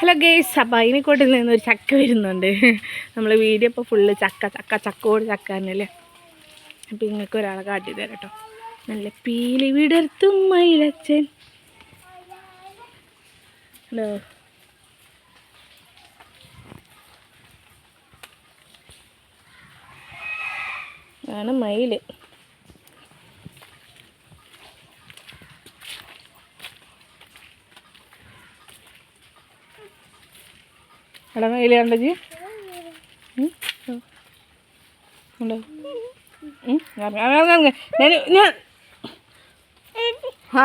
Hello guys അപ്പം അതിനെക്കോട്ടിൽ നിന്ന് ഒരു ചക്ക വരുന്നുണ്ട്. നമ്മൾ വീഡിയോ ഇപ്പോൾ ഫുള്ള് ചക്ക ചക്ക ചക്കോട് ചക്ക തന്നെയല്ലേ? അപ്പം ഇങ്ങൾക്ക് ഒരാളെ കാട്ടി തരാം കേട്ടോ. നല്ല പീലി വിടർത്തും മയിലച്ചൻ. ഹലോ. ആണ് മയിൽ ഇറങ്ങ്. ഞാൻ- ഞാൻ ആ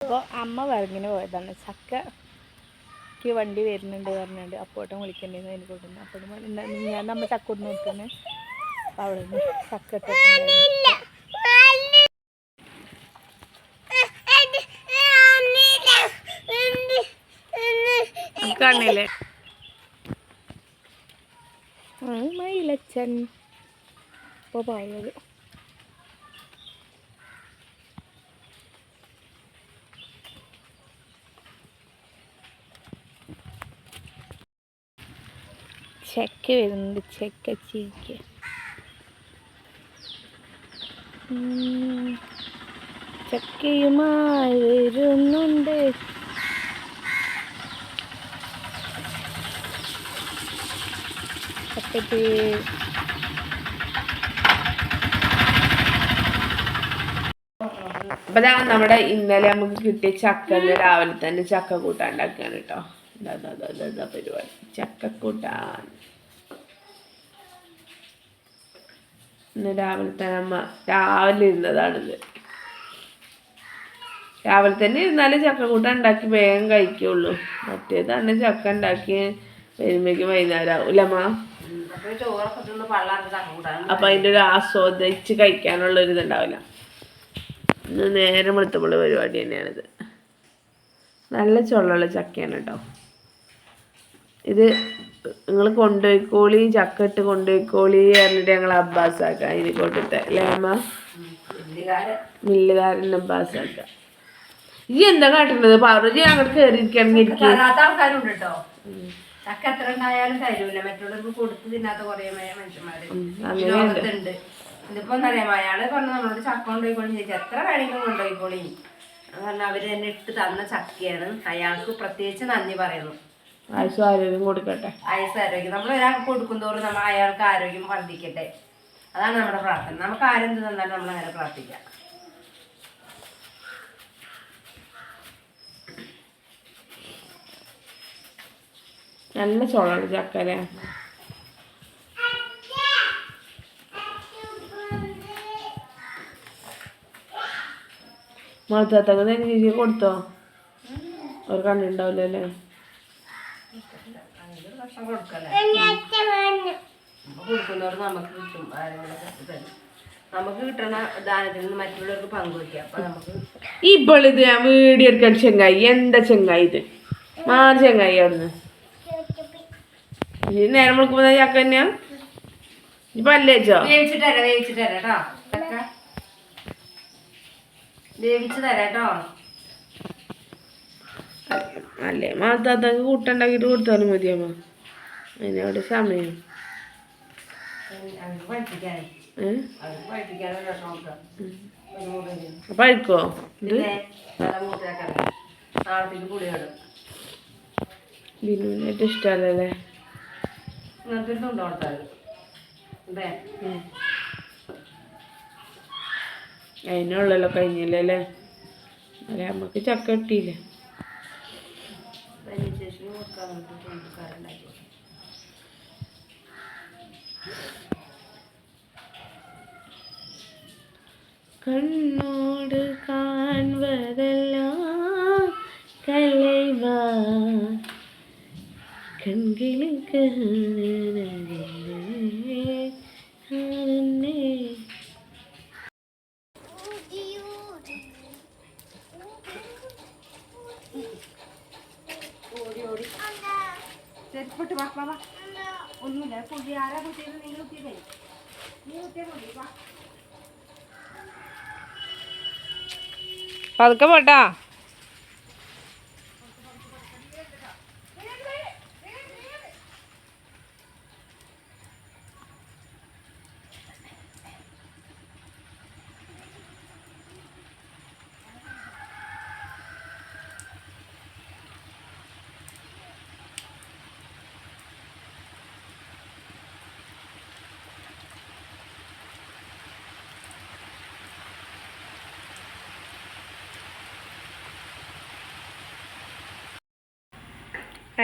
അപ്പോൾ അമ്മ പറഞ്ഞിന് പോയതാണ്. ചക്കക്ക് വണ്ടി വരുന്നുണ്ട് പറഞ്ഞുണ്ട് അപ്പോട്ടം വിളിക്കണ്ടെന്ന് അതിന് കൊടുക്കുന്നു അപ്പോൾ ഞാൻ നമ്മൾ ചക്ക കൊടുന്ന് നോക്കുന്നത് അപ്പോൾ അവിടെ നിന്ന് ചക്ക ഇട്ടിട്ടുണ്ടായിരുന്നു കാണില്ലേ മയിലച്ചൻ ഇപ്പോൾ ചെക്ക് ചെക്ക വരുന്നുണ്ട് ചെക്ക ചീക്ക. ചക്കയുമായി വരുന്നുണ്ട്. ചക്കത്തി അപ്പൊ നമ്മുടെ ഇന്നലെ നമുക്ക് കിട്ടിയ ചക്ക രാവിലെ തന്നെ ചക്ക കൂട്ടാൻ ഉണ്ടാക്കുകയാണ് കേട്ടോ. ഇതാ, പരിപാടി. ചക്ക കൂട്ടാൻ. ഇന്ന് രാവിലെ അമ്മ രാവിലെ ഇരുന്നതാണിത് രാവിലെ തന്നെ ഇരുന്നാലേ ചക്ക കൂട്ടാൻ ഉണ്ടാക്കി വേഗം കഴിക്കുള്ളൂ. മറ്റേതാണ് ചക്ക ഉണ്ടാക്കി വരുമ്പോഴേക്കും വൈകുന്നേരം ആവും അല്ലേ അമ്മ? അപ്പൊ അതിന്റെ ഒരു ആസ്വദിച്ച് കഴിക്കാനുള്ള ഒരു ഇതുണ്ടാവില്ല ഇന്ന് നേരെ വെളുത്തപ്പോൾ പരിപാടി തന്നെയാണിത്. നല്ല ചുള്ളുള്ള ചക്കയാണ് കേട്ടോ. ഇത് നിങ്ങൾ കൊണ്ടുപോയിക്കോളി ചക്ക ഇട്ട് കൊണ്ടുപോയിക്കോളി പറഞ്ഞിട്ട് ഞങ്ങൾ അബ്ബാസാക്ക ഇനി കൊണ്ടിട്ട് അമ്മ? മില്ലുകാരൻ. അബ്ബാസാക്ക. ഈ എന്താ കാട്ടുന്നത് പറഞ്ഞു അങ്ങോട്ട് കയറിയിരിക്കുകയാണെങ്കിൽ ഇരിക്കും. ചക്ക എത്ര ഉണ്ടായാലും തരൂല. മറ്റുള്ളവർക്ക് കൊടുത്ത് തിന്നാത്ത കുറെ മനുഷ്യന്മാര്. ഈ ലോകത്തുണ്ട്. ഇതിപ്പോ അറിയാം അയാൾ പറഞ്ഞു നമ്മളോട് ചക്ക കൊണ്ടുപോയിക്കോളി. ചോദിച്ചു എത്ര വേണമെങ്കിലും കൊണ്ടുപോയിക്കോളി? കാരണം അവർ തന്നെ ഇട്ട് തന്ന ചക്കയാണ്. അയാൾക്ക് പ്രത്യേകിച്ച് നന്ദി പറയുന്നു. ആയുസും ആരോഗ്യം കൊടുക്കട്ടെ. ആയുസ് ആരോഗ്യം. നമ്മൾ ഒരാൾക്ക് കൊടുക്കും തോറും നമ്മൾ അയാൾക്ക് ആരോഗ്യം വർദ്ധിക്കട്ടെ. അതാണ് നമ്മുടെ പ്രാർത്ഥന. നമുക്ക് ആരെന്ത് തന്നാലും നമ്മൾ അങ്ങനെ പ്രാർത്ഥിക്കാം. നല്ല ചോളാണ് ചക്ക അല്ലേ ചേച്ചി കൊടുത്തോ? ഒരു കണ്ണുണ്ടാവില്ല അല്ലേ? ഇപ്പോൾ ഇത് ഞാൻ വീഡിയോ എടുക്കാൻ ചെങ്ങായി. എന്താ ചെങ്ങായി ഇത്? മാറി ചെങ്ങായി അവിടുന്ന്. ഈ നേരം വിളിക്കുമ്പോ ചക്ക തന്നെയാ. ഇപ്പൊ പല്ലേച്ചോ വേവിച്ചിട്ട് തരാം വേവിച്ചിട്ട് തരാം കേട്ടോ. ചക്ക വേവിച്ച് തരാം കേട്ടോ. അല്ലേ മാതാത്തക്ക് കൂട്ടുണ്ടാക്കിട്ട് കൊടുത്താലും മതിയമ്മ അതിനവിടെ സമയം. പഴിക്കോ ബിനുവിന് ഏറ്റവും ഇഷ്ടമല്ലേ? ഇങ്ങനത്തെ ഒരു തുണ്ട് കൊടുത്താൽ അതെ അതിനുള്ളല്ലോ കഴിഞ്ഞില്ലേ അല്ലേ നമ്മക്ക് ചക്ക കിട്ടിയില്ലേ? കണ്ണോട് കാൺവതെല്ലാം കലൈവാ. കാണുന്നേ ചെരുപ്പിട്ട് വാ വാ വാ. ഒന്നുമില്ല കുട്ടി ആരാ കുട്ടിയത് നീ കുട്ടിയതേ നീ കുട്ടിയെ കുട്ടി വാ. പതുക്കെ പോട്ടാ.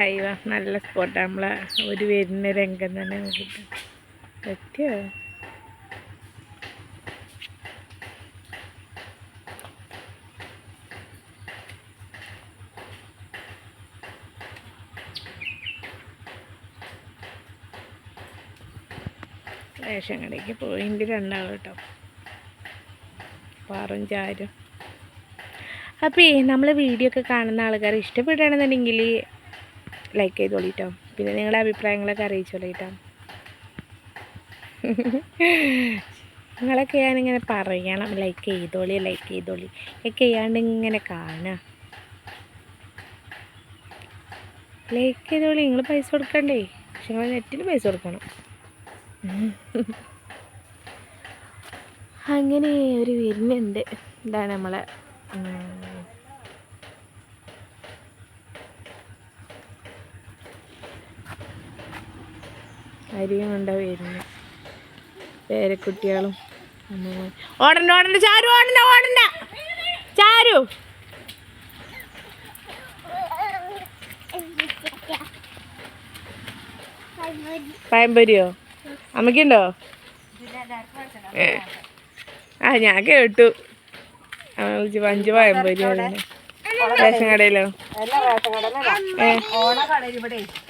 അയ്യോ നല്ല സ്പോട്ട് നമ്മളെ ഒരു വരുന്ന രംഗം തന്നെ നോക്കിയിട്ട്. പറ്റിയോ? റേഷൻ കടയ്ക്ക് പോയിന്റ് രണ്ടാളും കേട്ടോ. പാറും ചാരും. അപ്പോൾ നമ്മൾ വീഡിയോ ഒക്കെ കാണുന്ന ആൾക്കാർ ഇഷ്ടപ്പെടുകയാണെന്നുണ്ടെങ്കിൽ ലൈക്ക് ചെയ്തോളി കേട്ടോ പിന്നെ നിങ്ങളുടെ അഭിപ്രായങ്ങളൊക്കെ അറിയിച്ചോളി കേട്ടോ നിങ്ങളൊക്കെ ഞാനിങ്ങനെ പറയണം ലൈക്ക് ചെയ്തോളി ലൈക്ക് ചെയ്തോളി. ലൈക്ക് ചെയ്യാണ്ട് ഇങ്ങനെ കാണാം. ലൈക്ക് ചെയ്തോളി നിങ്ങൾ പൈസ കൊടുക്കണ്ടേ? പക്ഷെ നിങ്ങൾ നെറ്റിന് പൈസ കൊടുക്കണം. അങ്ങനെ ഒരു വിരുന്നുണ്ട്. ഇതാണ് നമ്മളെ അരിയും കൊണ്ടാ വരുന്നത് പേരക്കുട്ടികളും. ഓടണ്ട ഓടണ്ട. ചാരു ഓടണ്ട ഓടണ്ട. ചാരു. പയമ്പരിയോ അമ്മയ്ക്കുണ്ടോ? ഏ. ആ ഞാൻ കേട്ടു. അഞ്ച് ആയിരുന്നു. റേഷൻ കടയിലോ?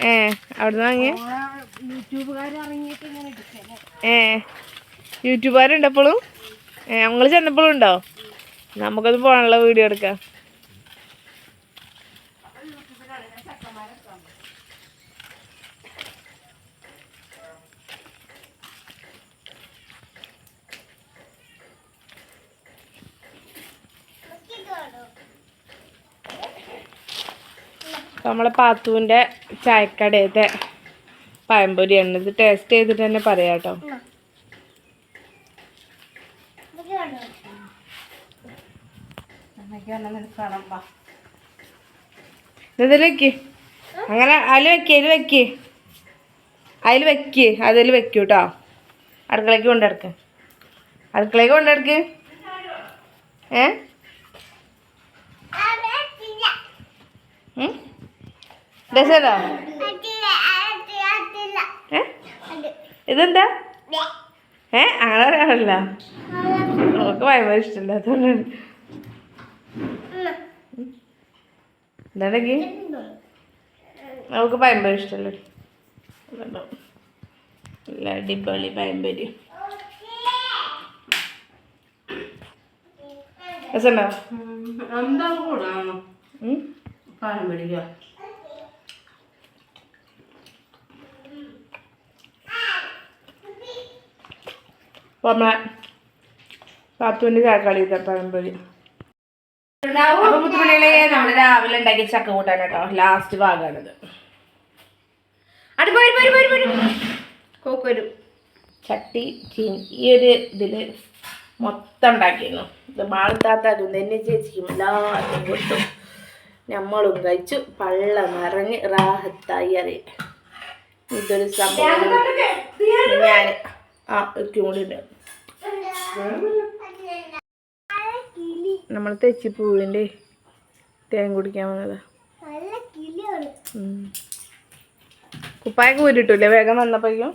ഏ. അവിടുന്ന് വാങ്ങിയ? ഏ യൂട്യൂബുകാരുണ്ട് എപ്പോഴും ഏ ഞങ്ങൾ ചെന്നപ്പോഴും ഉണ്ടോ? നമുക്കത് പോകാനുള്ള വീഡിയോ എടുക്കാം. നമ്മളെ പാത്തുവിന്റെ ചായക്കടയത്തെ പഴംപൊരിയാണ് ഇത് ടേസ്റ്റ് ചെയ്തിട്ട് തന്നെ പറയാം കേട്ടോ ഇതിൽ വെക്ക്. അങ്ങനെ അതിൽ വെക്ക് അതിൽ വെക്ക്. അതിൽ വെക്ക്. അതിൽ വെക്കൂ കേട്ടോ അടുക്കളയ്ക്ക് കൊണ്ടെടുക്ക് അടുക്കളയ്ക്ക് കൊണ്ടെടുക്ക് ഏ? രസമല്ലോ ഏ ഇതെന്താ? ഏ അങ്ങനെ പറയാറില്ല നമുക്ക് ഭയങ്കര ഇഷ്ടമില്ല അതുകൊണ്ടാണ്. എന്താണെങ്കിൽ നമുക്ക് ഭയങ്കര ഇഷ്ടമല്ലേ. നല്ല അടിപൊളി പയമ്പരി രസമുണ്ടോ? എന്താ കൂടാ? ഉം? അപ്പോൾ നമ്മളെ പാത്തുവിന്റെ ചാക്കാളി പഴംപൊരി അപ്പോൾ മുത്തുമണികളെ നമ്മൾ രാവിലെ ഉണ്ടാക്കിയ ചക്ക കൂട്ടാൻ കേട്ടോ. ലാസ്റ്റ് ഭാഗമാണിത് അടുപ്പ് വരും വരും വരും. വരും. കോക്കൊരു ചട്ടി ചീൻ ഈ ഒരു ഇതിൽ മൊത്തം ഉണ്ടാക്കിയിരുന്നു. ഇത് മാളത്താത്താക്കും തന്നെ ചേച്ചിക്കും എല്ലാവർക്കും കൊടുത്തു. നമ്മളും കഴിച്ചു. പള്ള നിറഞ്ഞ് റാഹത്തായി അറിയാം. ഇതൊരു സംഭവം ഞാൻ ആ ഒക്കെ കൂടി ഉണ്ട് നമ്മൾ തെച്ചിപ്പൂവിന്റെ തേൻ കുടിക്കാൻ വന്നത്. കുപ്പായൊക്കെ ഊരിട്ടില്ലേ വേഗം വന്നപ്പോഴേക്കും.